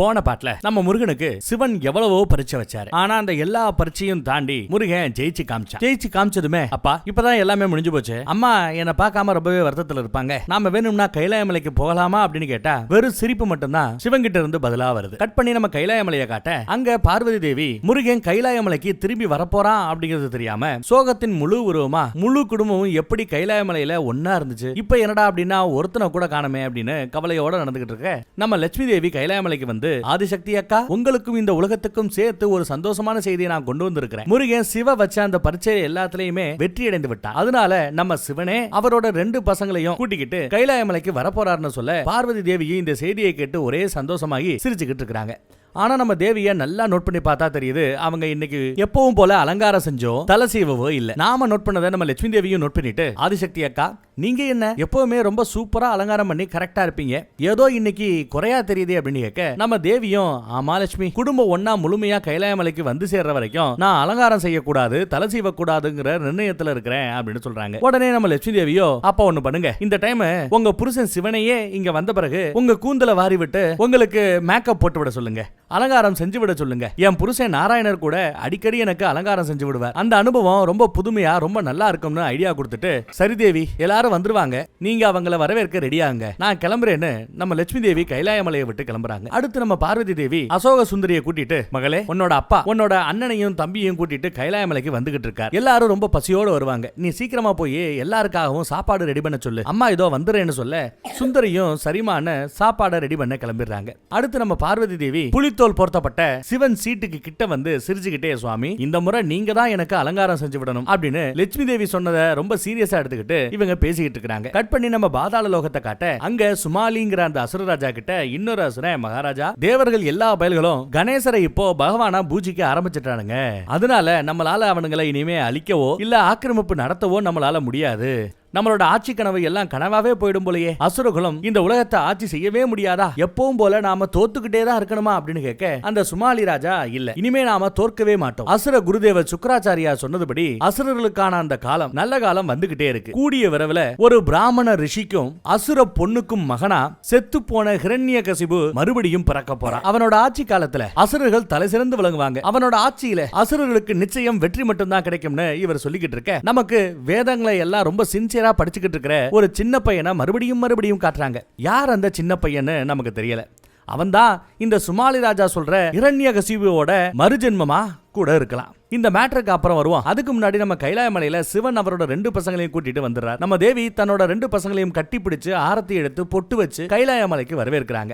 போன பாட்டுல நம்ம முருகனுக்கு சிவன் எவ்வளவோ பரீட்சை வச்சாரு. ஆனா அந்த எல்லா பரீட்சையும் தாண்டி முருகன் ஜெயிச்சு காமிச்சான். ஜெயிச்சு காமிச்சதுமே அப்பா இப்பதான் எல்லாமே முடிஞ்சு போச்சு. அம்மா என்ன பார்க்காம ரொம்பவே வருத்தத்துல இருப்பாங்க. நாம வேணும்னா கைலாயமலைக்கு போகலாமா அப்படின்னு கேட்டா வெறும் சிரிப்பு மட்டும்தான் சிவன் கிட்ட இருந்து பதிலா வருது. கட் பண்ணி நம்ம கைலாயமலையை காட்ட அங்க பார்வதி தேவி முருகன் கைலாயமலைக்கு திரும்பி வரப்போறான் அப்படிங்கிறது தெரியாம சோகத்தின் முழு உருவமா முழு குடும்பமும் எப்படி கைலாயமலையில ஒன்னா இருந்துச்சு? இப்ப என்னடா அப்படின்னா ஒருத்தனை கூட காணமே அப்படின்னு கவலையோட நடந்துகிட்டு இருக்க நம்ம லட்சுமி தேவி கைலாயமலைக்கு வந்து ஆதிசக்தி அக்கா உங்களுக்கும் இந்த உலகத்துக்கும் சேர்த்து ஒரு சந்தோஷமான செய்தியை நான் கொண்டு வந்திருக்கிறேன். முருகன் சிவ வச்ச அந்த பரீட்சை எல்லாத்துலயுமே வெற்றி அடைந்து விட்டான் அதனால நம்ம சிவனே அவரோட ரெண்டு பசங்களையும் கூட்டிக்கிட்டு கைலாயமலைக்கு வரப்போறாருன்னு சொல்ல பார்வதி தேவியும் இந்த செய்தியை கேட்டு ஒரே சந்தோஷமாகி சிரிச்சுக்கிட்டு இருக்கிறாங்க. ஆனா நம்ம தேவிய நல்லா நோட் பண்ணி பார்த்தா தெரியுது அவங்க இன்னைக்கு எப்பவும் போல அலங்காரம் செஞ்சோம் தலை சீவவோ இல்ல. நாம நோட் பண்ணதை நம்ம லட்சுமி தேவியும் நோட் பண்ணிட்டு ஆதிசக்தி அக்கா நீங்க என்ன? எப்பவுமே ரொம்ப சூப்பரா அலங்காரம் பண்ணி கரெக்டா இருப்பீங்க. ஏதோ இன்னைக்கு குறையா தெரியுது அப்படின்னு கேட்க நம்ம தேவியும் ஆமா லட்சுமி குடும்பம் ஒன்னா முழுமையா கைலாயமலைக்கு வந்து சேர்ற வரைக்கும் நான் அலங்காரம் செய்யக்கூடாது தலை சீவக்கூடாதுங்கிற நிர்ணயத்துல இருக்கிறேன் அப்படின்னு சொல்றாங்க. உடனே நம்ம லட்சுமி தேவியோ அப்ப ஒண்ணு பண்ணுங்க. இந்த டைம் உங்க புருஷன் சிவனையே இங்க வந்த பிறகு உங்க கூந்தல வாரி விட்டு உங்களுக்கு மேக்கப் போட்டு விட சொல்லுங்க. அலங்காரம் செஞ்சு விட சொல்லுங்க. என் புருஷன் நாராயணர் கூட அடிக்கடி எனக்கு அலங்காரம் செஞ்சு விடுவார். அந்த அனுபவம் ரொம்ப புதுமையா ரொம்ப நல்லா இருக்கும்னு ஐடியா கொடுத்துட்டு சரி தேவி எல்லாரும் வந்துருவாங்க. நீங்க அவங்கள வரவேற்க ரெடியாங்க நான் கிளம்புறேன்னு நம்ம லட்சுமி தேவி கைலாயமலையை விட்டு கிளம்புறாங்க. அடுத்து நம்ம பார்வதி தேவி அசோக சுந்தரியை கூட்டிட்டு மகளே உன்னோட அப்பா உன்னோட அண்ணனையும் தம்பியையும் கூட்டிட்டு கைலாயமலைக்கு வந்துகிட்டு இருக்கார். எல்லாரும் ரொம்ப பசியோட வருவாங்க. நீ சீக்கிரமா போய் எல்லாருக்காகவும் சாப்பாடு ரெடி பண்ண சொல்லு. அம்மா இதோ வந்துடுறேன்னு சொல்ல சுந்தரியும் சரிமான சாப்பாடை ரெடி பண்ண கிளம்பிடுறாங்க. அடுத்து நம்ம பார்வதி தேவி புலித்தோல் பொருத்தப்பட்ட சிவன் சீட்டுக்கு கிட்ட வந்து சிரிச்சுக்கிட்டே சுவாமி இந்த முறை நீங்க தான் எனக்கு அலங்காரம் செஞ்சு விடணும் அப்படின்னு லட்சுமி தேவி சொன்னதை ரொம்ப சீரியஸா எடுத்துக்கிட்டு இவங்க பேசிக்கிட்டு இருக்காங்க கட் பண்ணி நம்ம பாதாள லோகத்தை காட்ட அங்க சுமாலிங்கிற அந்த அசுரராஜா கிட்ட இன்னொரு அசுரன் மகாராஜா தேவர்கள் எல்லா பயல்களும் கணேசரை இப்போ பகவானா பூஜிக்க ஆரம்பிச்சிட்டானுங்க. அதனால நம்மளால அவனுங்களை இனிமே அழிக்கவோ இல்ல ஆக்கிரமிப்பு நடத்தவோ நம்மளால முடியாது. நம்மளோட ஆட்சி கனவு எல்லாம் கனவாவே போயிடும் போலயே. அசுரகுலம் இந்த உலகத்தை ஆட்சி செய்யவே முடியாதா? எப்பவும் போல நாம தோத்துக்கிட்டே தான் இருக்கணுமா அப்படின்னு கேட்க அந்த சுமாலி ராஜா இல்ல. இனிமே நாம தோற்கவே மாட்டோம். அசுர குருதேவர் சுக்கராச்சாரியா சொன்னதுபடி அசுரர்களுக்கான அந்த காலம் நல்ல காலம் வந்துகிட்டே இருக்கு. கூடிய விரைவில் ஒரு பிராமண ரிஷிக்கும் அசுர பொண்ணுக்கும் மகனா செத்து போன ஹிரண்ய கசிபு மறுபடியும் பிறக்க போறான் அவனோட ஆட்சி காலத்துல அசுரர்கள் தலை சிறந்து விளங்குவாங்க. அவனோட ஆட்சியில அசுரர்களுக்கு நிச்சயம் வெற்றி மட்டும்தான் கிடைக்கும்னு இவர் சொல்லிக்கிட்டு இருக்க நமக்கு வேதங்களை எல்லாம் ரொம்ப சின்சியரா படிச்சுக்கிட்டு இருக்கிற ஒரு சின்ன பையனை மறுபடியும் மறுபடியும் காட்டுறாங்க. யார் அந்த சின்ன பையன்னு நமக்கு தெரியல. அவன்தான் இந்த சுமாலி ராஜா சொல்ற இரண்ய கசிபுவோட மறுஜென்மமா கூட இருக்கலாம். இந்த மேட்டருக்கு அப்புறம் வருவோம். அதுக்கு முன்னாடி நம்ம கைலாய மலையில சிவன் அவரோட ரெண்டு பசங்களையும் கூட்டிட்டு வந்துடுறார். நம்ம தேவி தன்னோட ரெண்டு பசங்களையும் கட்டி பிடிச்சு ஆரத்தி எடுத்து பொட்டு வச்சு கைலாய மலைக்கு வரவேற்கிறாங்க.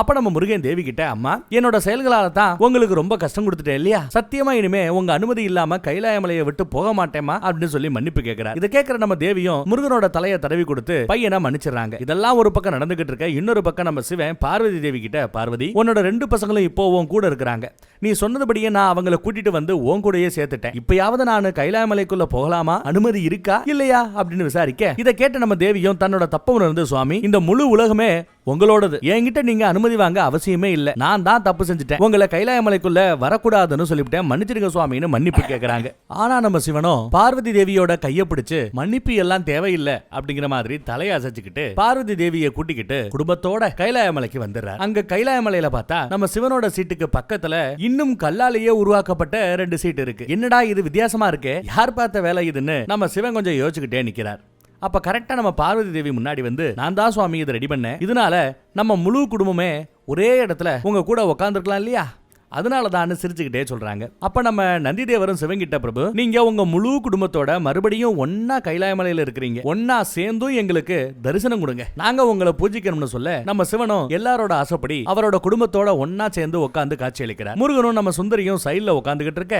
அப்ப நம்ம முருகன் தேவி கிட்ட அம்மா என்னோட செயல்களால தான் உங்களுக்கு ரொம்ப கஷ்டம் கொடுத்துட்டேன் இல்லையா? சத்தியமா இனிமே உங்க அனுமதி இல்லாம கைலாயமலையை விட்டு போக மாட்டேமா அப்படின்னு சொல்லி மன்னிப்பு கேட்கிறார் இதை கேட்கிற நம்ம தேவியும் முருகனோட தலையை தடவி கொடுத்து பையனை மன்னிச்சிடுறாங்க. இதெல்லாம் ஒரு பக்கம் நடந்துகிட்டு இருக்க இன்னொரு பக்கம் நம்ம சிவன் பார்வதி தேவி கிட்ட பார்வதி உன்னோட ரெண்டு பசங்களும் இப்போ உன் கூட இருக்கிறாங்க. நீ சொன்னதுபடியே நான் அவங்கள கூட்டிட்டு வந்து உன் கூடயே சேர்த்துட்டேன். இப்பயாவது நான் கைலாயமலைக்குள்ள போகலாமா? அனுமதி இருக்கா? இல்லையா? அப்படின்னு விசாரிக்க இதை கேட்ட நம்ம தேவியும் தன்னோட தப்ப உணர்ந்து சுவாமி இந்த முழு உலகமே உங்களோடது. என்கிட்ட நீங்க அனுமதி வாங்க அவசியமே இல்ல. நான் தான் தப்பு செஞ்சுட்டேன். உங்களை கைலாயமலைக்குள்ள வரக்கூடாதுன்னு சொல்லிவிட்டேன். மன்னிச்சிருங்க சுவாமின்னு மன்னிப்பு கேக்குறாங்க. ஆனா நம்ம சிவனோ பார்வதி தேவியோட கைய பிடிச்சு மன்னிப்பு எல்லாம் தேவையில்லை அப்படிங்கிற மாதிரி தலையை அசைச்சுக்கிட்டு பார்வதி தேவியை கூட்டிக்கிட்டு குடும்பத்தோட கைலாய மலைக்கு வந்துடுறாரு. அங்க கைலாயமலையில பார்த்தா நம்ம சிவனோட சீட்டுக்கு பக்கத்துல இன்னும் கல்லாலேயே உருவாக்கப்பட்ட ரெண்டு சீட் இருக்கு. என்னடா இது வித்தியாசமா இருக்கு? யார் பார்த்த வேலை இதுன்னு நம்ம சிவன் கொஞ்சம் யோசிச்சுக்கிட்டே நிக்கிறார். அப்ப கரெக்டா நம்ம பார்வதி தேவி முன்னாடி வந்து நான் தான் சுவாமி இதை ரெடி பண்ணேன். இதனால நம்ம முழு குடும்பமே ஒரே இடத்துல உங்க கூட உட்காந்துருக்கலாம் இல்லையா? அதனால தான் சிரிச்சுக்கிட்டே சொல்றாங்க. அப்ப நம்ம நந்திதேவரும் சிவங்கிட்ட பிரபு நீங்க உங்க முழு குடும்பத்தோட மறுபடியும் ஒன்னா கைலாயமலையில இருக்கிறீங்க. ஒன்னா சேர்ந்தும் எங்களுக்கு தரிசனம் கொடுங்க. நாங்க உங்களை பூஜிக்கணும்னு சொல்ல நம்ம சிவனும் எல்லாரோட ஆசைப்படி அவரோட குடும்பத்தோட ஒன்னா சேர்ந்து உட்காந்து காட்சி அளிக்கிறார். முருகனும் நம்ம சுந்தரியும் சைட்ல உட்காந்துக்கிட்டு இருக்க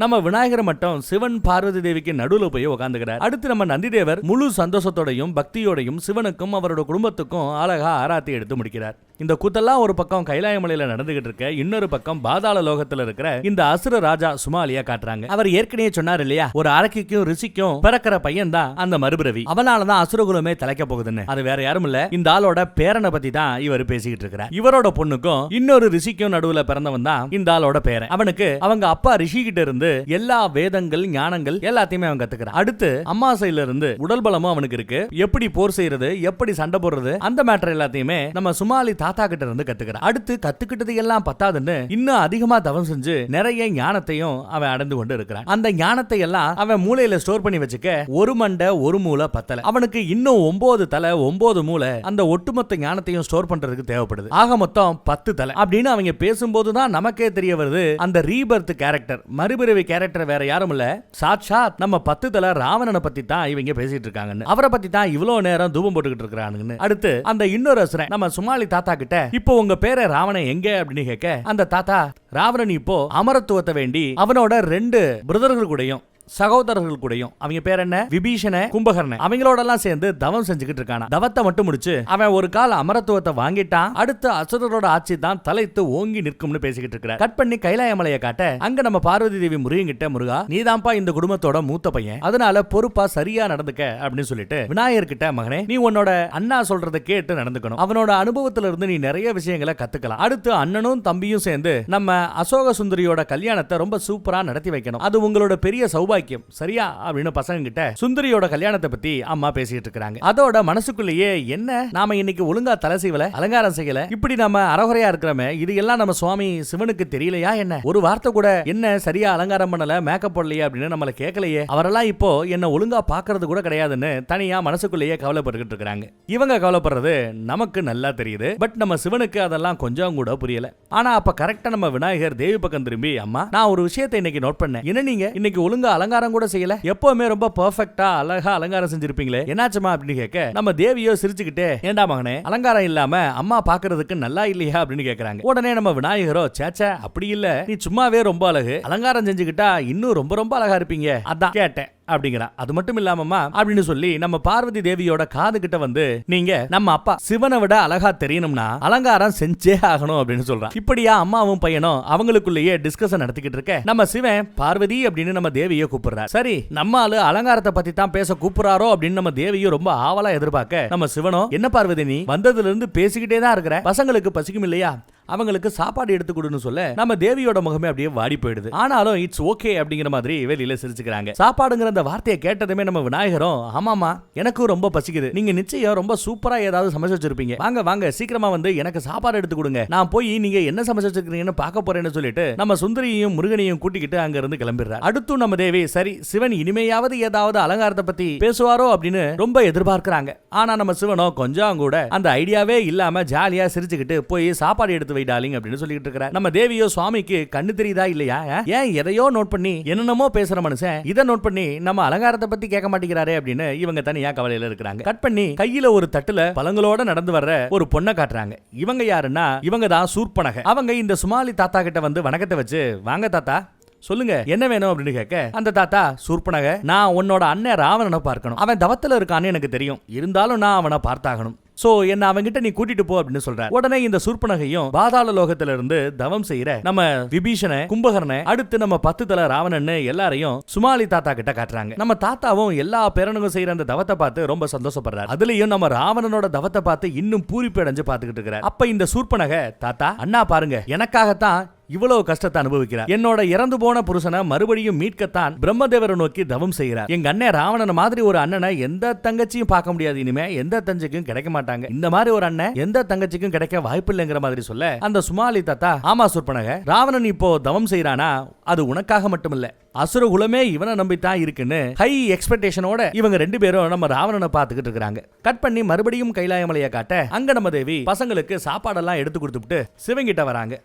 நம்ம விநாயகர் மட்டும் சிவன் பார்வதி தேவிக்கு நடுவில் போய் உட்காந்துக்கிறார் அடுத்து நம்ம நந்திதேவர் முழு சந்தோஷத்தோடையும் பக்தியோடையும் சிவனுக்கும் அவரோட குடும்பத்துக்கும் அழகா ஆராத்தி எடுத்து முடிக்கிறார். இந்த கூத்தெல்லாம் ஒரு பக்கம் கைலாயமலையில நடந்துகிட்டு இருக்க இன்னொரு பக்கம் பாதாள லோகத்துல இருக்கிற இந்த அசுர ராஜா சுமாலியா காட்டுறாங்க. அவர் ஏற்கனவே சொன்னார் இல்லையா ஒரு அரக்கிக்கும் ரிஷிக்கும் பிறக்கிற பையன் தான் அந்த மறுபிறவி. அவனாலதான் அசுரகுலமே தலைக்க போகுதுன்னு. அது வேற யாரும் இல்ல. இந்த ஆளோட பேரனை பத்தி தான் இவர் பேசிக்கிட்டு இருக்கிறார். இவரோட பொண்ணுக்கும் இன்னொரு ரிஷிக்கும் நடுவுல பிறந்தவன் தான் இந்த ஆளோட பேரன். அவனுக்கு அவங்க அப்பா ரிஷி கிட்ட இருந்து இருந்து எல்லா வேதங்கள் ஞானங்கள் எல்லாத்தையுமே அவன் கத்துக்கிறான். அடுத்து அம்மாசையில இருந்து உடல் பலமும் அவனுக்கு இருக்கு. எப்படி போர் செய்யறது எப்படி சண்டை போடுறது அந்த மேட்டர் எல்லாத்தையுமே நம்ம சுமாலி தாத்தா கிட்ட இருந்து கத்துக்கிறான். அடுத்து கத்துக்கிட்டது எல்லாம் பத்தாதுன்னு இன்னும் அதிகமா தவம் செஞ்சு நிறைய ஞானத்தையும் அவன் அடைந்து கொண்டு இருக்கிறான். அந்த ஞானத்தை எல்லாம் அவன் மூளையில ஸ்டோர் பண்ணி வச்சுக்க ஒரு மண்டை ஒரு மூளை பத்தல. அவனுக்கு இன்னும் ஒன்பது தலை ஒன்பது மூளை அந்த ஒட்டுமொத்த ஞானத்தையும் ஸ்டோர் பண்றதுக்கு தேவைப்படுது. ஆக மொத்தம் பத்து தலை. அப்படின்னு அவங்க பேசும்போது தான் நமக்கே தெரிய வருது அந்த ரீபர்த் கேரக்டர் மறுபிறவி கேரக்டர் வேற யாரும் இல்ல. சாட்சாத் நம்ம பத்து தல ராவணனை பத்தி தான் இவங்க பேசிட்டு இருக்காங்கன்னு. அவரை பத்தி தான் இவ்வளவு நேரம் தூபம் போட்டுக்கிட்டு இருக்கிறானுங்கன்னு. அடுத்து அந்த இன்னொரு அசுரன் நம்ம சுமாலி தாத்தா கிட்ட இப்போ உங்க பேரை ராவணன் எங்க? அப்படின்னு கேட்க அந்த தாத்தா ராவணன் இப்போ அமரத்துவத்தை வேண்டி அவனோட ரெண்டு பிரதர்கள் கூடயும் சகோதரர்கள் கூடயும் அவங்க பேர் என்ன? விபீஷண கும்பகர்ண அவங்களோட எல்லாம் சேர்ந்து தவம் செஞ்சுக்கிட்டு இருக்கானா. தவத்தை மட்டும் முடிச்சு அவன் ஒரு கால அமரத்துவத்தை வாங்கிட்டான். அடுத்து அசுரரோட ஆட்சி தான் தலைத்து ஓங்கி நிற்கும்னு பேசிக்கிட்டு இருக்கிறார். கட் பண்ணி கைலாய மலையை காட்ட அங்க நம்ம பார்வதி தேவி முருகன் கிட்ட முருகா நீதான்ப்பா இந்த குடும்பத்தோட மூத்த பையன். அதனால பொறுப்பா சரியா நடந்துக்க அப்படின்னு சொல்லிட்டு விநாயகர் கிட்ட மகனே நீ உன்னோட அண்ணா சொல்றதை கேட்டு நடந்துக்கணும். அவனோட அனுபவத்துல இருந்து நீ நிறைய விஷயங்களை கத்துக்கலாம். அடுத்து அண்ணனும் தம்பியும் சேர்ந்து நம்ம அசோக சுந்தரியோட கல்யாணத்தை ரொம்ப சூப்பரா நடத்தி வைக்கணும். அது உங்களோட பெரிய சௌபாக்கியம் சரியா? அப்படின்னு பசங்க கிட்ட சுந்தரியோட கல்யாணத்தை பத்தி அம்மா பேசிட்டு இருக்காங்க அதோட மனசுக்குள்ளேயே என்ன நாம இன்னைக்கு ஒழுங்கா தலை செய்யல அலங்காரம் செய்யல இப்படி நம்ம அறகுறையா இருக்கிறோமே இது எல்லாம் நம்ம சுவாமி சிவனுக்கு தெரியலையா என்ன? ஒரு வார்த்தை கூட என்ன சரியா அலங்காரம் பண்ணல மேக்கப் போடலையா அப்படின்னு நம்மள கேட்கலையே அவரெல்லாம் இப்போ என்ன ஒழுங்கா பாக்குறது கூட கிடையாதுன்னு தனியா மனசுக்குள்ளேயே கவலைப்பட்டுக்கிட்டு இருக்காங்க இவங்க கவலைப்படுறது நமக்கு நல்லா தெரியுது பட் நம்ம சிவனுக்கு அதெல்லாம் கொஞ்சம் கூட புரியல. ஆனா அப்ப கரெக்டா நம்ம விநாயகர் தேவி பக்கம் திரும்பி அம்மா நான் ஒரு விஷயத்தை இன்னைக்கு நோட் பண்ணேன். என்ன நீங்க? இன்னைக்கு ஒழுங்கா அலங்காரம் அலங்காரம் கூட செய்யல. எப்பவுமே ரொம்ப பெர்ஃபெக்ட்டா அழகா அலங்காரம் செஞ்சிருப்பீங்களே. என்னாச்சுமா அப்படின்னு கேட்க நம்ம தேவியோ சிரிச்சுக்கிட்டே ஏண்டா மகனே அலங்காரம் இல்லாம அம்மா பாக்குறதுக்கு நல்லா இல்லையா? அப்படின்னு கேக்குறாங்க. உடனே நம்ம விநாயகரோ சேச்சா அப்படி இல்ல. நீ சும்மாவே ரொம்ப அழகு. அலங்காரம் செஞ்சுக்கிட்டா இன்னும் ரொம்ப ரொம்ப அழகா இருப்பீங்க. அதான் கேட்டேன். அப்படிங்கிறான் அது மட்டும் இல்லாமமா அப்படின்னு சொல்லி நம்ம பார்வதி தேவியோட காது கிட்ட வந்து நீங்க நம்ம அப்பா சிவனை விட அழகா தெரியணும்னா அலங்காரம் செஞ்சே ஆகணும் அப்படின்னு சொல்றான் இப்படியா அம்மாவும் பையனும் அவங்களுக்குள்ளேயே டிஸ்கஷன் நடத்திக்கிட்டு இருக்க நம்ம சிவன் பார்வதி அப்படின்னு நம்ம தேவியை கூப்பிடுறாரு. சரி நம்ம ஆளு அலங்காரத்தை பத்தி தான் பேச கூப்பிடுறாரோ அப்படின்னு நம்ம தேவியும் ரொம்ப ஆவலா எதிர்பார்க்க நம்ம சிவனும் என்ன பார்வதி நீ வந்ததுல இருந்து பேசிக்கிட்டே தான் இருக்கிற? பசங்களுக்கு பசிக்கும் இல்லையா? அவங்களுக்கு சாப்பாடு எடுத்து கொடுன்னு சொல்ல நம்ம தேவியோட முகமே அப்படியே வாடி போயிடுது. ஆனாலும் இட்ஸ் ஓகே அப்படிங்கிற மாதிரி வெளியில சிரிச்சுக்கிறாங்க. சாப்பாடுங்கிற அந்த வார்த்தையை கேட்டதுமே நம்ம விநாயகரும் ஆமாமா எனக்கும் ரொம்ப பசிக்குது. நீங்க நிச்சயம் ரொம்ப சூப்பரா ஏதாவது சமைச்சு வச்சிருப்பீங்க. வாங்க வாங்க சீக்கிரமா வந்து எனக்கு சாப்பாடு எடுத்து கொடுங்க. நான் போய் நீங்க என்ன சமைச்சு வச்சிருக்கீங்கன்னு பார்க்க போறேன்னு சொல்லிட்டு நம்ம சுந்தரியையும் முருகனையும் கூட்டிக்கிட்டு அங்க இருந்து கிளம்பிடுறாரு. அடுத்தும் நம்ம தேவி சரி சிவன் இனிமையாவது ஏதாவது அலங்காரத்தை பத்தி பேசுவாரோ அப்படின்னு ரொம்ப எதிர்பார்க்கிறாங்க. ஆனா நம்ம சிவனோ கொஞ்சம் கூட அந்த ஐடியாவே இல்லாம ஜாலியா சிரிச்சுக்கிட்டு போய் சாப்பாடு எடுத்து வை டார்லிங் அப்படின்னு சொல்லிட்டு இருக்கிறார் நம்ம தேவியோ சுவாமிக்கு கண்ணு தெரியுதா இல்லையா? ஏன் எதையோ நோட் பண்ணி என்னென்னமோ பேசுற மனுஷன் இதை நோட் பண்ணி நம்ம அலங்காரத்தை பத்தி கேட்க மாட்டேங்கிறாரே அப்படின்னு இவங்க தனியா கவலையில இருக்கிறாங்க. கட் பண்ணி கையில ஒரு தட்டுல பழங்களோட நடந்து வர்ற ஒரு பொண்ணை காட்டுறாங்க. இவங்க யாருன்னா இவங்க தான் சூர்பனக. அவங்க இந்த சுமாலி தாத்தா கிட்ட வந்து வணக்கத்தை வச்சு வாங்க தாத்தா சொல்லுங்க என்ன வேணும்? அப்படின்னு கேட்க அந்த தாத்தா சூர்பனக நான் உன்னோட அண்ணன் ராவணனை பார்க்கணும். அவன் தவத்துல இருக்கான்னு எனக்கு தெரியும். இருந்தாலும் நான் அவனை பார்த்தாகணும். சோ என்ன அவன்கிட்ட நீ கூட்டிட்டு போ அப்படின்னு சொல்றாரு உடனே இந்த சூர்பனகையும் பாதாள லோகத்துல இருந்து தவம் செய்யற நம்ம விபீஷண கும்பகர்ண அடுத்து நம்ம பத்து தலை ராவணன்னு எல்லாரையும் சுமாலி தாத்தா கிட்ட காட்டுறாங்க. நம்ம தாத்தாவும் எல்லா பேரனுக்கும் செய்யற அந்த தவத்தை பார்த்து ரொம்ப சந்தோஷப்படுறாரு. அதுலயும் நம்ம ராவணனோட தவத்தை பார்த்து இன்னும் பூரிப்பு அடைஞ்சு பார்த்துக்கிட்டு இருக்கிறார். அப்ப இந்த சூர்பனக தாத்தா அண்ணா பாருங்க எனக்காகத்தான் இவ்வளவு கஷ்டத்தை அனுபவிக்கிறார். என்னோட இறந்து போன புருஷனை மறுபடியும் மீட்கத்தான் பிரம்மதேவரை நோக்கி தவம் செய்கிறார். எங்க அண்ணன் ராவணன் மாதிரி ஒரு அண்ணனை எந்த தங்கச்சியும் பார்க்க முடியாது. இனிமே எந்த தஞ்சைக்கும் கிடைக்க மாட்டாங்க. இந்த மாதிரி ஒரு அண்ணன் எந்த தங்கச்சிக்கும் கிடைக்க வாய்ப்பு இல்லைங்கிற மாதிரி சொல்ல அந்த சுமாலி தாத்தா ஆமா சுற்பனக ராவணன் இப்போ தவம் செய்யறானா அது உனக்காக மட்டும் இல்ல அசுர குலமே இவனை நம்பித்தான் இருக்குன்னு ஹை எக்ஸ்பெக்டேஷனோட இவங்க ரெண்டு பேரும் நம்ம ராவணனை பார்த்துக்கிட்டு இருக்காங்க கட் பண்ணி மறுபடியும் கைலாயமலையை காட்ட அங்க நம்ம தேவி பசங்களுக்கு சாப்பாடெல்லாம் எடுத்து கொடுத்துட்டு சிவங்கிட்ட வராங்க.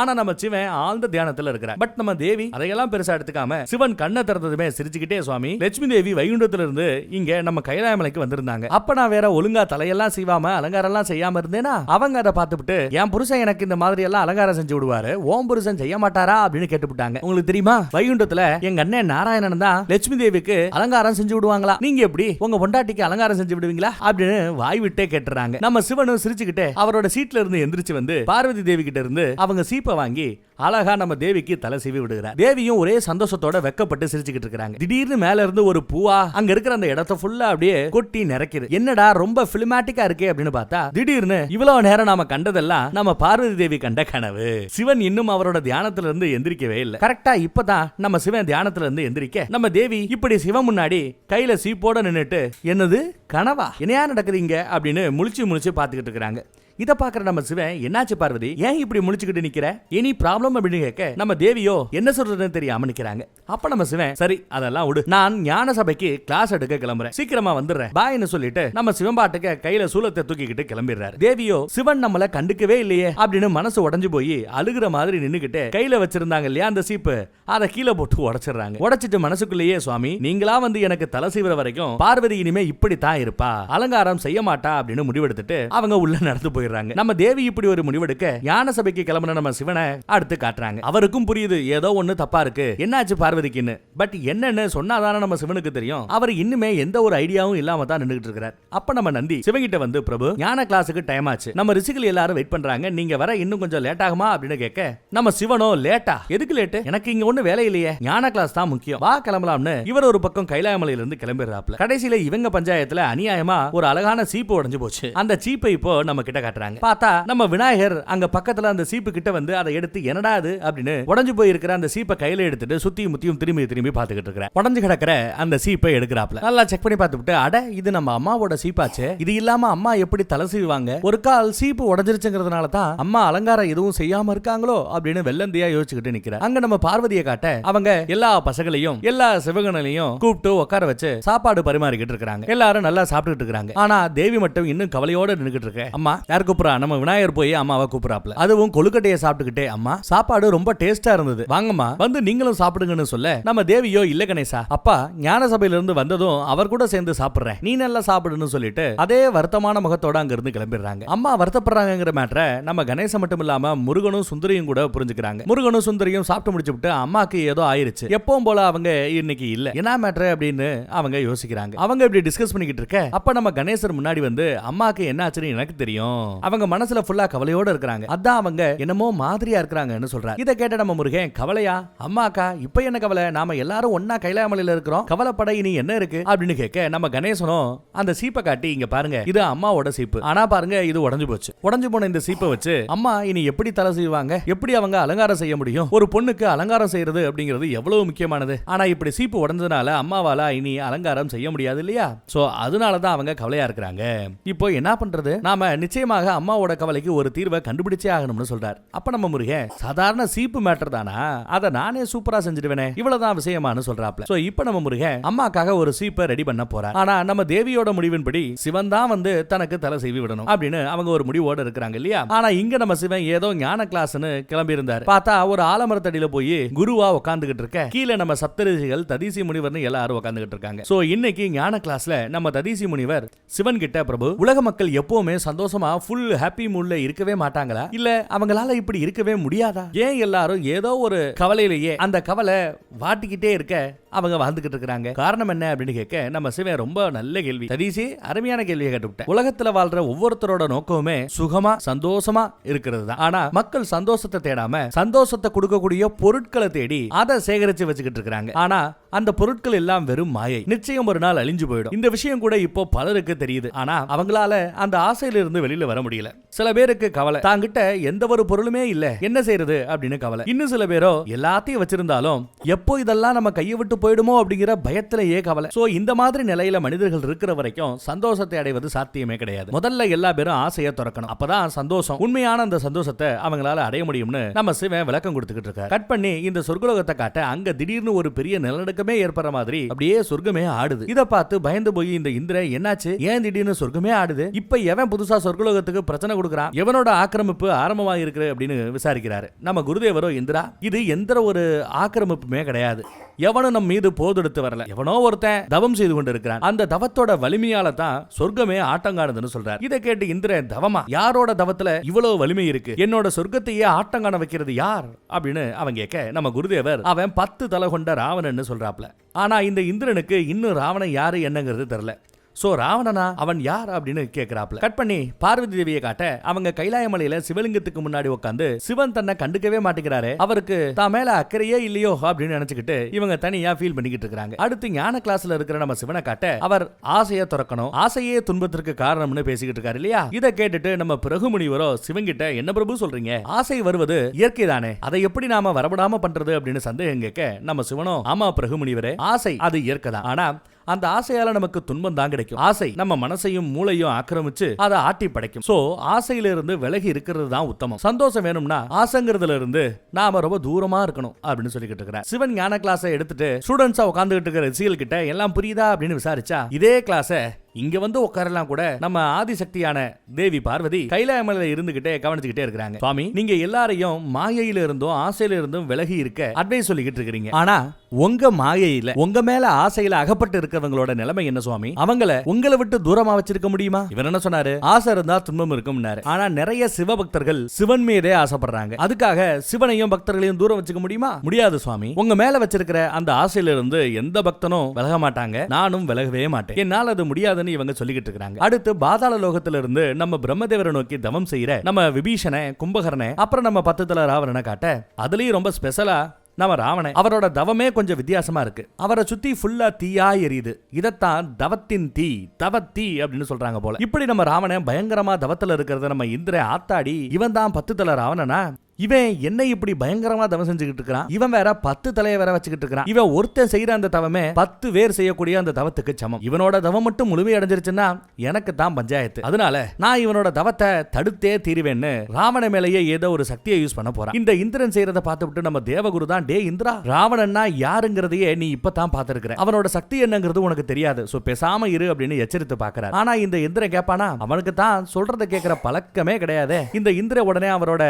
ஆனா நம்ம சிவன் ஆழ்ந்த தியானத்துல இருக்கிறார். பட் நம்ம தேவி அதையெல்லாம் பெருசா எடுத்துக்காம சிவன் கண்ணை திறந்ததுமே சிரிச்சுக்கிட்டே சுவாமி லட்சுமி தேவி வைகுண்டத்துல இருந்து இங்க நம்ம கைலாயமலைக்கு வந்திருந்தாங்க. அப்ப நான் வேற ஒழுங்கா தலையெல்லாம் செய்வாம அலங்காரம் எல்லாம் செய்யாம இருந்தேனா? அவங்க அதை பார்த்துட்டு என் புருஷன் எனக்கு இந்த மாதிரி எல்லாம் அலங்காரம் செஞ்சு விடுவாரு. ஓம் புருஷன் செய்ய மாட்டாரா? அப்படின்னு கேட்டுவிட்டாங்க உங்களுக்கு தெரியுமா? வைகுண்டத்துல எங்க அண்ணன் நாராயணன் தான் லட்சுமி தேவிக்கு அலங்காரம் செஞ்சு விடுவாங்களா? நீங்க எப்படி? உங்க பொண்டாட்டிக்கு அலங்காரம் செஞ்சு விடுவீங்களா? அப்படின்னு வாய் விட்டே கேட்டுறாங்க. நம்ம சிவனும் சிரிச்சுக்கிட்டு அவரோட சீட்ல இருந்து எந்திரிச்சு வந்து பார்வதி தேவி கிட்ட இருந்து அவங்க சீ சீப்பை வாங்கி அழகா நம்ம தேவிக்கு தலை சீவி விடுகிறார். தேவியும் ஒரே சந்தோஷத்தோட வெக்கப்பட்டு சிரிச்சுக்கிட்டு இருக்காங்க திடீர்னு மேல இருந்து ஒரு பூவா அங்க இருக்கிற அந்த இடத்த ஃபுல்லா அப்படியே கொட்டி நிறைக்குது. என்னடா ரொம்ப பிலிமேட்டிக்கா இருக்கே அப்படின்னு பார்த்தா திடீர்னு இவ்வளவு நேரம் நாம கண்டதெல்லாம் நம்ம பார்வதி தேவி கண்ட கனவு. சிவன் இன்னும் அவரோட தியானத்துல இருந்து எந்திரிக்கவே இல்லை. கரெக்டா இப்பதான் நம்ம சிவன் தியானத்துல இருந்து எந்திரிக்க நம்ம தேவி இப்படி சிவன் முன்னாடி கையில சீப்போட நின்னுட்டு என்னது கனவா? என்னையா நடக்குறீங்க அப்படின்னு முழிச்சு முழிச்சு பாத்துக்கிட்டு இருக்கிறாங்க. இத பாக்குற நம்ம சிவன் என்னாச்சு பார்வதி? ஏன் இப்படி முடிச்சுக்கிட்டு நிக்கிற? எனி ப்ராப்ளம் அப்படின்னு கேட்க நம்ம தேவியோ என்ன சொல்றதுன்னு தெரியாம நிக்கிறாங்க. அப்ப நம்ம சிவன் சரி அதெல்லாம் விடு. நான் ஞான சபைக்கு கிளாஸ் எடுக்க கிளம்புறேன். சீக்கிரமா வந்துடுறேன். பாய்னு சொல்லிட்டு நம்ம சிவன் பாட்டுக்கு கையில சூலத்தை தூக்கிக்கிட்டு கிளம்பிடுறாரு. தேவியோ சிவன் நம்மள கண்டுக்கவே இல்லையே அப்படின்னு மனசு உடைஞ்சு போய் அழுகுற மாதிரி நின்னுகிட்டு கையில வச்சிருந்தாங்க இல்லையா அந்த சீப்பு? அதை கீழே போட்டு உடைச்சிடுறாங்க. உடைச்சிட்டு மனசுக்குள்ளேயே சுவாமி நீங்களா வந்து எனக்கு தலை சீவுற வரைக்கும் பார்வதி இனிமே இப்படித்தான் இருப்பா. அலங்காரம் செய்ய மாட்டா அப்படின்னு முடிவெடுத்துட்டு அவங்க உள்ள நடந்து போயிடுறாங்க. நம்ம தேவி இப்படி ஒரு முடிவெடுக்க ஞான சபைக்கு கிளம்புன நம்ம சிவனை அடுத்து காட்டுறாங்க. அவருக்கும் புரியுது ஏதோ ஒண்ணு தப்பா இருக்கு. என்னாச்சு பார்வதிக்குன்னு? பட் என்னன்னு சொன்னாதானே நம்ம சிவனுக்கு தெரியும். அவர் இன்னுமே எந்த ஒரு ஐடியாவும் இல்லாம தான் நின்னுட்டு இருக்கிறார். அப்ப நம்ம நந்தி சிவகிட்ட வந்து பிரபு ஞான கிளாஸுக்கு டைம் ஆச்சு. நம்ம ரிசிகள் எல்லாரும் வெயிட் பண்றாங்க. நீங்க வர இன்னும் கொஞ்சம் லேட் ஆகுமா? அப்படின்னு கேட்க நம்ம சிவனோ லேட்டா எதுக்கு லேட்டு எனக்கு இங்க ஒண்ணு வேலை இல்லையே. ஞான கிளாஸ் தான் முக்கியம். வா கிளம்பலாம்னு. இவர் ஒரு பக்கம் கைலாயமலையில இருந்து கிளம்பிடுறாப்ல கடைசியில இவங்க பஞ்சாயத்துல அநியாயமா ஒரு அழகான சீப்பு உடஞ்சு போச்சு. அந்த சீப்பை இப்போ நம்ம கிட்ட காட்டுறாங்க. பார்த்தா நம்ம விநாயகர் அங்க பக்கத்துல அந்த சீப்பு கிட்ட வந்து அதை எடுத்து என்னடா அது அப்படின்னு உடைஞ்சு போய் இருக்கிற அந்த சீப்பை கையில எடுத்துட்டு சுத்தியும் முத்தியும் திரும்பி திரும்பி பாத்துக்கிட்டு இருக்கிறேன் உடஞ்சு கிடக்கிற அந்த சீப்பை எடுக்கிறாப்ல நல்லா செக் பண்ணி பார்த்துட்டு அட இது நம்ம அம்மாவோட சீப்பாச்சே. இது இல்லாம அம்மா எப்படி தலை சீவாங்க ஒரு கால் சீப்பு உடஞ்சிருச்சுங்கிறதுனால தான் அம்மா அலங்காரம் எதுவும் செய்யாம இருக்காங்களோ? அப்படின்னு வெள்ளந்தியா யோசிச்சுக்கிட்டு நிக்கிறேன் அங்க நம்ம பார்வதியை காட்ட அவங்க எல்லா பசங்களையும் எல்லா சிவகணலையும் கூப்பிட்டு உட்கார வச்சு சாப்பாடு பரிமாறிக்கிட்டு இருக்காங்க எல்லாரும் நல்லா சாப்பிட்டுட்டு இருக்காங்க ஆனா தேவி மட்டும் இன்னும் கவலையோட நின்னுக்கிட்டு இருக்க. அம்மா யார் கூப்பிடுறா? நம்ம விநாயகர் போய் அம்மாவை கூப்பிடுறாப்ல அதுவும் கொழுக்கட்டையை சாப்பிட்டுக்கிட்டே அம்மா சாப்பாடு ரொம்ப டேஸ்டா இருந்தது. வாங்கம்மா வந்து நீங்களும் சாப்பிடுங்கன்னு சொல்ல நம்ம தேவியோ இல்ல கணேசா அப்பா ஞான சபையில இருந்து வந்ததும் அவர் கூட சேர்ந்து சாப்பிடுறேன். நீ நல்லா சாப்பிடுன்னு சொல்லிட்டு அதே வருத்தமான முகத்தோட அங்க இருந்து கிளம்பிடுறாங்க. அம்மா வருத்தப்படுறாங்கிற மேட்டரை நம்ம கணேசன் மட்டும் இல்லாம முருகனும் சுந்தரியும் கூட புரிஞ்சுக்கிறாங்க. முருகனும் சுந்தரியும் சாப்பிட்டு முடிச்சு விட்டு அம்மாக்கு ஏதோ ஆயிருச்சு. எப்பவும் போல அவங்க இன்னைக்கு இல்ல. என்ன மேட்ரு அப்படின்னு அவங்க யோசிக்கிறாங்க. அவங்க இப்படி டிஸ்கஸ் பண்ணிக்கிட்டு இருக்க அப்ப நம்ம கணேசர் முன்னாடி வந்து அம்மாக்கு என்ன ஆச்சுன்னு எனக்கு தெரியும். அவங்க மனசுல ஃபுல்லா கவலையோட இருக்கிறாங்க. அதான் அவங்க என்னமோ மாதிரியா இருக்கிறாங்கன்னு சொல்றாங்க இதை கேட்ட நம்ம முருகன் கவலையா? அம்மாக்கா இப்ப என்ன கவலை? நாம எல்லாரும் ஒன்னா கைலாமலையில இருக்கிறோம். கவலைப்பட இனி என்ன இருக்கு? அப்படின்னு கேட்க நம்ம கணேசனும் அந்த சீப்பை காட்டி இங்க பாருங்க இது அம்மாவோட சீப்பு. ஆனா பாருங்க இது உடஞ்சு போச்சு. உடஞ்சு போன இந்த சீப்பை வச்சு அம்மா இனி எப்படி தலை செய்வாங்க? எப்படி அவங்க அலங்காரம் செய்ய முடியும்? ஒரு பொண்ணுக்கு அலங்காரம் செய்யறது அப்படிங்கிறது எவ்வளவு முக்கியமானது? ஆனா இப்படி சீப்பு உடஞ்சதுனால அம்மாவால இனி அலங்காரம் செய்ய முடியாது இல்லையா? சோ அதனாலதான் அவங்க கவலையா இருக்கிறாங்க. இப்போ என்ன பண்றது? நாம நிச்சயமாக அம்மாவோட கவலைக்கு ஒரு தீர்வை கண்டுபிடிச்சே ஆகணும்னு சொல்றார். அப்ப நம்ம முருகன் சாதாரண சீப்பு மேட்டர் தானா? அதை நானே சூப்பரா செஞ்சிடுவேனே. இவ்வளவுதான் விஷயமானு சொல்றாப்ல. சோ இப்ப நம்ம முருகன் அம்மாக்காக ஒரு சீப்பை ரெடி பண்ண போறார். ஆனா நம்ம தேவியோட முடிவின்படி சிவன் தான் வந்து தனக்கு தலை செய்வி விடணும் அப்படின்னு அவங்க ஒரு முடிவோட இருக்கிறாங்க இல்லையா? ஆனா இங்க நம்ம சிவன் ஏதோ ஞான கிளாஸ்னு கிளம்பி இருந்தார் பார்த்தா ஒரு ஆலமரத்தடியில போய் குருவா உட்காந்துகிட்டு இருக்க. கீழே நம்ம சப்தரிஷிகள் ததீசி முனிவர்னு எல்லாரும் உட்காந்துகிட்டு இருக்காங்க. சோ இன்னைக்கு ஞான கிளாஸ்ல நம்ம ததீசி முனிவர் சிவன் கிட்ட பிரபு உலக மக்கள் எப்பவுமே சந்தோஷமா ஃபுல் ஹாப்பி மூட்ல இருக்கவே மாட்டாங்களா? இல்ல அவங்களால இப்படி இருக்கவே முடியாதா? ஏன் எல்லாரும் ஏதோ ஒரு கவலையிலேயே அந்த கவலை வாட்டிக்கிட்டே இருக்க அவங்க வாழ்ந்துகிட்டு இருக்காங்க காரணம் என்ன அப்படின்னு கேட்க நம்ம சிவன் ரொம்ப நல்ல கேள்வி. ததீசி அருமையான கேள்வியை கேட்டுவிட்டேன் உலகத்துல வாழ்ற ஒவ்வொருத்தரோட நோக்கமுமே சுகமா சந்தோஷமா இருக்கிறது தான் ஆனா மக்கள் சந்தோஷத்தை தேடாம சந்தோஷத்தை கொடுக்கக்கூடிய பொருட்களை தேடி அதை சேகரிச்சு வச்சுக்கிட்டு இருக்கிறாங்க. ஆனா அந்த பொருட்கள் எல்லாம் வெறும் மாயை. நிச்சயம் ஒரு நாள் அழிஞ்சு போயிடும். இந்த விஷயம் கூட இப்போ பலருக்கு தெரியுது. ஆனா அவங்களால அந்த ஆசையில இருந்து வெளியில வர முடியல. சில பேருக்கு கவலை. தாங்கிட்ட எந்த ஒரு பொருளுமே இல்ல. என்ன செய்யறது அப்படின்னு கவலை. இன்னும் சில பேரோ எல்லாத்தையும் வச்சிருந்தாலும் எப்போ இதெல்லாம் நம்ம கையை விட்டு போயிடுமோ அப்படிங்கிற பயத்திலேயே கவலை. சோ இந்த மாதிரி நிலையில மனிதர்கள் இருக்கிற வரைக்கும் சந்தோஷத்தை அடைவது சாத்தியமே கிடையாது. முதல்ல எல்லா பேரும் ஆசையை திறக்கணும். அப்பதான் சந்தோஷம் உண்மையான அந்த சந்தோஷத்தை அவங்களால அடைய முடியும்னு நம்ம சிவன் விளக்கம் கொடுத்துக்கிட்டு இருக்காரு. கட் பண்ணி இந்த சொர்க்கலோகத்தை காட்ட அங்க திடீர்னு ஒரு பெரிய நிலநடுக்க ஏற்படுற மாதிரி அப்படியே சொர்க்கமே ஆடுது. இத பார்த்து பயந்து போய் இந்த இந்திரன் என்னாச்சு? ஏன் திடீர்னு சொர்க்கமே ஆடுது? இப்ப எவன் புதுசா சொர்க்கலோகத்துக்கு பிரச்சனை கொடுக்குறான்? எவனோட ஆக்கிரமிப்பு ஆரம்பமாக இருக்கு அப்படின்னு விசாரிக்கிறாரு. நம்ம குருதேவரோ இந்திரா இது எந்த ஒரு ஆக்கிரமிப்புமே கிடையாது. எவனும் நம் மீது போதெடுத்து வரல. எவனோ ஒருத்தன் தவம் செய்து கொண்டு இருக்கிறான் அந்த தவத்தோட வலிமையால தான் சொர்க்கமே ஆட்டங்கானதுன்னு சொல்றார். இதை கேட்டு இந்திரன் தவமா? யாரோட தவத்துல இவ்வளவு வலிமை இருக்கு? என்னோட சொர்க்கத்தையே ஆட்டங்காண வைக்கிறது யார்? அப்படின்னு அவன் கேட்க நம்ம குருதேவர் அவன் பத்து தலை கொண்ட ராவணன்னு சொல்றாப்ல. ஆனா இந்த இந்திரனுக்கு இன்னும் ராவணன் யாரு என்னங்கிறது தெரியல. சோ ராவணனா அவன் யார் அப்படின்னு கேக்குறாப்ல. கட் பண்ணி பார்வதி தேவியை காட்ட அவங்க கைலாய மலையில சிவலிங்கத்துக்கு முன்னாடி உட்காந்து சிவன் தன்னை கண்டுக்கவே மாட்டேங்கிறாரு அவருக்கு தான் மேல அக்கறையே இல்லையோ அப்படின்னு நினைச்சுக்கிட்டு இவங்க தனியா ஃபீல் பண்ணிக்கிட்டு இருக்காங்க. அடுத்து ஞான கிளாஸ்ல இருக்கிற நம்ம சிவனை காட்ட அவர் ஆசையை துறக்கணும் ஆசையே துன்பத்திற்கு காரணம்னு பேசிக்கிட்டு இருக்காரு இல்லையா? இதை கேட்டுட்டு நம்ம பிரகு முனிவரோ சிவங்கிட்ட என்ன பிரபு சொல்றீங்க? ஆசை வருவது இயற்கை தானே அதை எப்படி நாம வரவிடாம பண்றது அப்படின்னு சந்தேகம் கேட்க நம்ம சிவனோ ஆமா பிரகு முனிவரே ஆசை அது இயற்கை தான். ஆனா அந்த ஆசையால நமக்கு துன்பம் தான் கிடைக்கும். ஆசை நம்ம மனசையும் மூளையும் ஆக்கிரமிச்சு அதை ஆட்டி படைக்கும். சோ ஆசையில இருந்து விலகி இருக்கிறது தான் உத்தமம். சந்தோஷம் வேணும்னா ஆசைங்கிறதுல இருந்து நாம ரொம்ப தூரமா இருக்கணும் அப்படின்னு சொல்லிக்கிட்டு இருக்கிறேன். சிவன் ஞான கிளாஸை எடுத்துட்டு ஸ்டூடெண்ட்ஸா உட்காந்துக்கிட்டு இருக்கிற சீல் கிட்ட எல்லாம் புரியுதா அப்படின்னு விசாரிச்சா இதே கிளாஸை இங்க வந்து உட்காரலாம் கூட நம்ம ஆதிசக்தியான தேவி பார்வதி கைலாயமலையில இருந்துகிட்டே கவனிச்சுக்கிட்டே இருக்கிறாங்க. சுவாமி நீங்க எல்லாரையும் மாயையில இருந்தும் ஆசையில இருந்தும் விலகி இருக்க அட்வைஸ் சொல்லிக்கிட்டு இருக்கிறீங்க. ஆனா உங்க மாயையில உங்க மேல ஆசையில அகப்பட்டு இருக்கிறவங்களோட நிலைமை என்ன சுவாமி? அவங்கள உங்களை விட்டு தூரமா வச்சிருக்க முடியுமா? இவர் என்ன சொன்னாரு? ஆசை இருந்தா துன்பம் இருக்கும்னாரு. ஆனா நிறைய சிவபக்தர்கள் சிவன் மீதே ஆசைப்படுறாங்க. அதுக்காக சிவனையும் பக்தர்களையும் தூரம் வச்சுக்க முடியுமா? முடியாது சுவாமி. உங்க மேல வச்சிருக்கிற அந்த ஆசையில இருந்து எந்த பக்தனும் விலக மாட்டாங்க. நானும் விலகவே மாட்டேன். என்னால் அது முடியாது முடியாதுன்னு இவங்க சொல்லிக்கிட்டு இருக்காங்க அடுத்து பாதாள லோகத்துல இருந்து நம்ம பிரம்மதேவரை நோக்கி தவம் செய்யற நம்ம விபீஷனை கும்பகரனை அப்புறம் நம்ம பத்து ராவணனை காட்ட அதுலயும் ரொம்ப ஸ்பெஷலா நம்ம ராவணன் அவரோட தவமே கொஞ்சம் வித்தியாசமா இருக்கு. அவரை சுத்தி ஃபுல்லா தீயா எரியுது. இதத்தான் தவத்தின் தீ தவ தீ அப்படின்னு சொல்றாங்க போல. இப்படி நம்ம ராவணன் பயங்கரமா தவத்துல இருக்கிறத நம்ம இந்திர ஆத்தாடி இவன் தான் பத்து தல ராவணனா இவன் என்ன இப்படி பயங்கரமா தவம் செஞ்சுக்கிட்டு இருக்கிறான்? இவன் வேற பத்து தலையை வேற வச்சுக்கிட்டு இருக்கிறான். இவன் ஒருத்தன் செய்யற அந்த தவமே பத்து பேர் செய்யக்கூடிய அந்த தவத்துக்கு சமம். இவனோட தவம் மட்டும் முழுமை அடைஞ்சிருச்சுன்னா எனக்கு தான் பஞ்சாயத்து. அதனால நான் இவனோட தவத்தை தடுத்தே தீருவேன்னு ராவண மேலேயே ஏதோ ஒரு சக்தியை யூஸ் பண்ண போறான். இந்த இந்திரன் செய்யறத பார்த்துவிட்டு நம்ம தேவகுரு தான் டே இந்திரா ராவணன்னா யாருங்கிறதையே நீ இப்பதான் பார்த்திருக்கிற. அவனோட சக்தி என்னங்கிறது உனக்கு தெரியாது. சோ பேசாம இரு அப்படின்னு எச்சரித்து பாக்குறாரு ஆனா இந்த இந்திரன் கேட்பானா அவனுக்கு தான் சொல்றதை கேட்கிற பழக்கமே கிடையாது. இந்த இந்திர உடனே அவரோட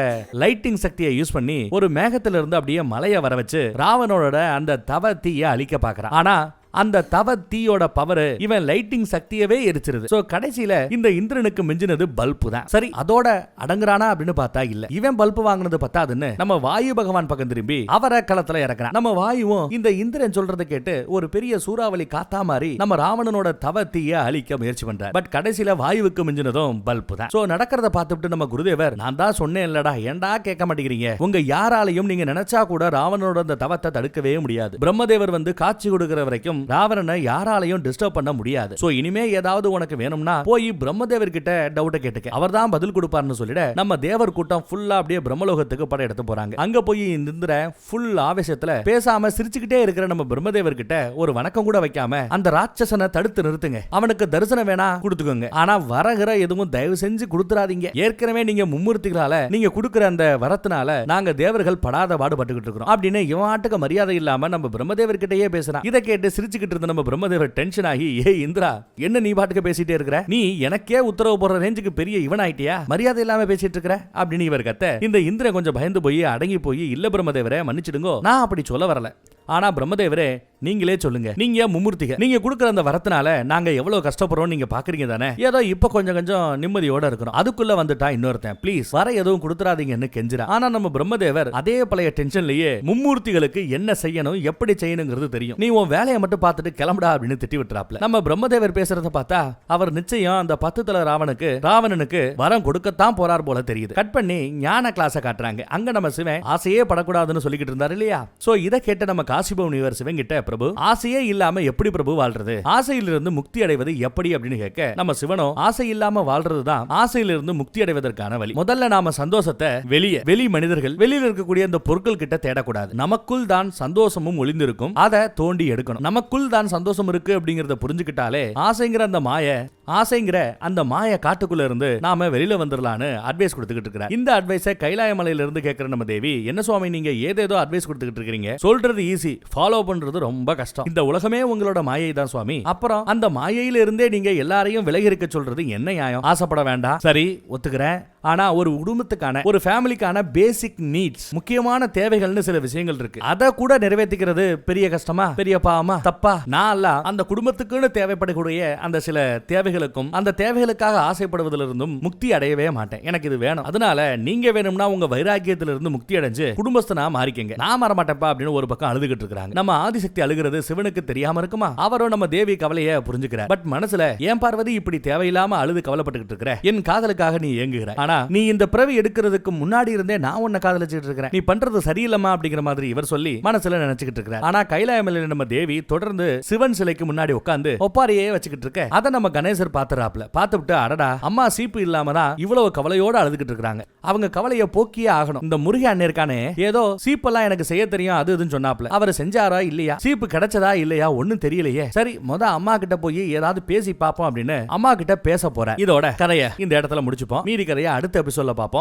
லைட்டிங் சக்தியை யூஸ் பண்ணி ஒரு மேகத்திலிருந்து அப்படியே மலையை வர வச்சு ராவணோட அந்த தவ தீய அழிக்க பாக்குறான் ஆனா அந்த தவ தீயோட பவர் இவன் லைட்டிங் சக்தியவே எரிச்சிருது. சோ கடைசியில இந்த இந்திரனுக்கு மிஞ்சினது பல்பு தான். சரி அதோட அடங்குறானா அப்படின்னு பார்த்தா இல்ல. இவன் பல்பு வாங்குனது பத்தாதுன்னு நம்ம வாயு பகவான் பக்கம் திரும்பி அவரை களத்துல இறக்குறான். நம்ம வாயுவும் இந்த இந்திரன் சொல்றதை கேட்டு ஒரு பெரிய சூறாவளி காத்தா மாதிரி நம்ம ராவணனோட தவ தீய அழிக்க முயற்சி பண்றார். பட் கடைசியில வாயுவுக்கு மிஞ்சினதும் பல்பு தான். சோ நடக்கிறத பார்த்துட்டு நம்ம குருதேவர் நான் தான் சொன்னேன் இல்லடா ஏன்டா கேட்க மாட்டேங்கிறீங்க? உங்க யாராலையும் நீங்க நினைச்சா கூட ராவணனோட அந்த தவத்தை தடுக்கவே முடியாது. பிரம்மதேவர் வந்து காட்சி கொடுக்கிற வரைக்கும் ராவணனை யாராலையும் டிஸ்டர்ப் பண்ண முடியாது. சோ இனிமே ஏதாவது உனக்கு வேணும்னா போய் பிரம்மதேவர் கிட்ட டவுட்ட கேட்டுக்க. அவர் தான் பதில் கொடுப்பார்னு சொல்லிட நம்ம தேவர் கூட்டம் ஃபுல்லா அப்படியே பிரம்மலோகத்துக்கு படம் எடுத்து போறாங்க. அங்க போய் நின்ற ஃபுல் ஆவேசத்துல பேசாம சிரிச்சுக்கிட்டே இருக்கிற நம்ம பிரம்மதேவர் கிட்ட ஒரு வணக்கம் கூட வைக்காம அந்த ராட்சசனை தடுத்து நிறுத்துங்க. அவனுக்கு தரிசனம் வேணா கொடுத்துக்கோங்க. ஆனா வரகிற எதுவும் தயவு செஞ்சு கொடுத்துறாதீங்க. ஏற்கனவே நீங்க மும்முறுத்திகளால நீங்க கொடுக்குற அந்த வரத்தினால நாங்க தேவர்கள் படாத பாடுபட்டுக்கிட்டு இருக்கிறோம். அப்படின்னு இவன் ஆட்டுக்கு மரியாதை இல்லாம நம்ம பிரம்மதேவர் கிட்டயே பேசுறான். இதை கேட்டு சிரிச்சு சிரிச்சுக்கிட்டு இருந்த நம்ம பிரம்மதேவர் டென்ஷன் ஆகி ஏ இந்திரா என்ன நீ பாட்டுக்கு பேசிட்டே இருக்கிற? நீ எனக்கே உத்தரவு போடுற ரேஞ்சுக்கு பெரிய இவன் ஆயிட்டியா மரியாதை இல்லாம பேசிட்டு இருக்கிற? அப்படின்னு இவர் கத்த இந்த இந்திரன் கொஞ்சம் பயந்து போய் அடங்கி போய் இல்ல பிரம்மதேவரை மன்னிச்சிடுங்கோ. நான் அப்படி சொல்ல வரல. ஆனா பிரம்மதேவரே நீங்களே சொல்லுங்க. நீங்க மும்மூர்த்திக? நீங்க கொடுக்குற அந்த வரத்தினால நாங்க எவ்வளவு கஷ்டப்படுறோம் நீங்க பாக்குறீங்க தானே? ஏதோ இப்ப கொஞ்சம் கொஞ்சம் நிம்மதியோட இருக்கிறோம் அதுக்குள்ள வந்துட்டா இன்னொருத்தன். ப்ளீஸ் வர எதுவும் கொடுத்துறாதீங்கன்னு கெஞ்சிரா ஆனா நம்ம பிரம்மதேவர் அதே பழைய டென்ஷன்லயே மும்மூர்த்திகளுக்கு என்ன செய்யணும் எப்படி செய்யணுங்கிறது தெரியும். நீ உன் வேலையை மட்டும் பார்த்துட்டு கிளம்புடா அப்படின்னு திட்டி விட்டுறாப்ல நம்ம பிரம்மதேவர் பேசுறத பார்த்தா அவர் நிச்சயம் அந்த பத்து தல ராவனுக்கு ராவணனுக்கு வரம் கொடுக்கத்தான் போறார் போல தெரியுது. கட் பண்ணி ஞான கிளாஸ காட்டுறாங்க. அங்க நம்ம சிவன் ஆசையே படக்கூடாதுன்னு சொல்லிக்கிட்டு இருந்தாரு இல்லையா? சோ இதை கேட்ட நம்ம காசிபவன் இவர் சிவன் கிட்ட பிரபு? ஆசையே இல்லாம எப்படி பிரபு வாழ்றது? ஆசையிலிருந்து முக்தி அடைவது எப்படி அப்படின்னு கேட்க நம்ம சிவனோ ஆசை இல்லாம வாழ்றதுதான் ஆசையிலிருந்து முக்தி அடைவதற்கான வழி. முதல்ல நாம சந்தோஷத்தை வெளியே வெளி மனிதர்கள் வெளியில இருக்கக்கூடிய அந்த பொருட்கள் கிட்ட தேடக்கூடாது. நமக்குள் தான் சந்தோஷமும் ஒளிந்திருக்கும். அதை தோண்டி எடுக்கணும். நமக்குள் தான் சந்தோஷம் இருக்கு அப்படிங்கறத புரிஞ்சுக்கிட்டாலே ஆசைங்கிற அந்த மாய ஆசைங்கிற அந்த மாய காட்டுக்குள்ள இருந்து நாம வெளியில வந்துடலான்னு அட்வைஸ் கொடுத்துக்கிட்டு இருக்கிறார் இந்த அட்வைஸை கைலாய மலையில இருந்து கேட்கிற நம்ம தேவி என்ன சுவாமி நீங்க ஏதேதோ அட்வைஸ் கொடுத்துக்கிட்டு இருக்கீங்க சொல்றது ஈஸி ஃபாலோ பண்றது ரொம்ப கஷ்டம். இந்த உலகமே உங்களோட மாயை தான் சுவாமி. அப்புறம் அந்த மாயையில இருந்தே நீங்க எல்லாரையும் விலகி இருக்க சொல்றது என்ன நியாயம்? ஆசைப்பட வேண்டாம். சரி ஒத்துக்கிறேன். ஆனா ஒரு குடும்பத்துக்கான ஒரு ஃபேமிலிக்கான பேசிக் நீட்ஸ் முக்கியமான தேவைகள்னு சில விஷயங்கள் இருக்கு. அதை கூட நிறைவேற்றிக்கிறது பெரிய கஷ்டமா பெரிய பாவமா? தப்பா? நான் அல்ல அந்த குடும்பத்துக்குன்னு தேவைப்படக்கூடிய அந்த சில தேவைகளுக்கும் அந்த தேவைகளுக்காக ஆசைப்படுவதிலிருந்தும் முக்தி அடையவே மாட்டேன். எனக்கு இது வேணும். அதனால நீங்க வேணும்னா உங்க வைராக்கியத்திலிருந்து முக்தி அடைஞ்சு குடும்பஸ்தனா மாறிக்கங்க. நான் மாற அப்படின்னு ஒரு பக்கம் அழுதுகிட்டு இருக்காங்க நம்ம ஆதிசக்தி அழுகிறது சிவனுக்கு தெரியாம இருக்குமா? அவரும் நம்ம தேவி கவலைய புரிஞ்சுக்கிறார். பட் மனசுல ஏன் பார்வதி இப்படி தேவையில்லாம அழுது கவலைப்பட்டுக்கிட்டு இருக்கிற? என் காதலுக்காக நீ ஏங்குகிற. ஆனா நீ இந்த பிறவி எடுக்கிறதுக்கு முன்னாடி இருந்தே நான் உன்னை காதலிச்சிட்டு இருக்கிறேன். நீ பண்றது சரியில்லமா அப்படிங்கிற மாதிரி இவர் சொல்லி மனசுல நினைச்சுக்கிட்டு இருக்கிறார். ஆனா கைலாயமலையில நம்ம தேவி தொடர்ந்து சிவன் சிலைக்கு முன்னாடி உட்கார்ந்து ஒப்பாரியே வச்சுக்கிட்டு இருக்க. அதை நம்ம கணேசர் பாத்துறாப்ல பார்த்துவிட்டு அடடா அம்மா சீப்பு இல்லாம தான் இவ்வளவு கவலையோட அழுதுகிட்டு இருக்காங்க அவங்க கவலைய போக்கியே ஆகணும். இந்த முருகி அண்ணன் இருக்கானே ஏதோ சீப்பெல்லாம் எனக்கு செய்ய தெரியும் அது இதுன்னு சொன்னாப்ல அவர் செஞ்சாரா இல்லையா? சீப்பு கிடைச்சதா இல்லையா? ஒண்ணும் தெரியலையே. சரி முத அம்மா கிட்ட போய் ஏதாவது பேசி பார்ப்போம் அப்படின்னு அம்மா கிட்ட பேச போறேன். இதோட கதையை இந்த இடத்துல முடிச்சுப்போம். மீதி கதையை அடுத்த எபிசோடில் பார்ப்போம்.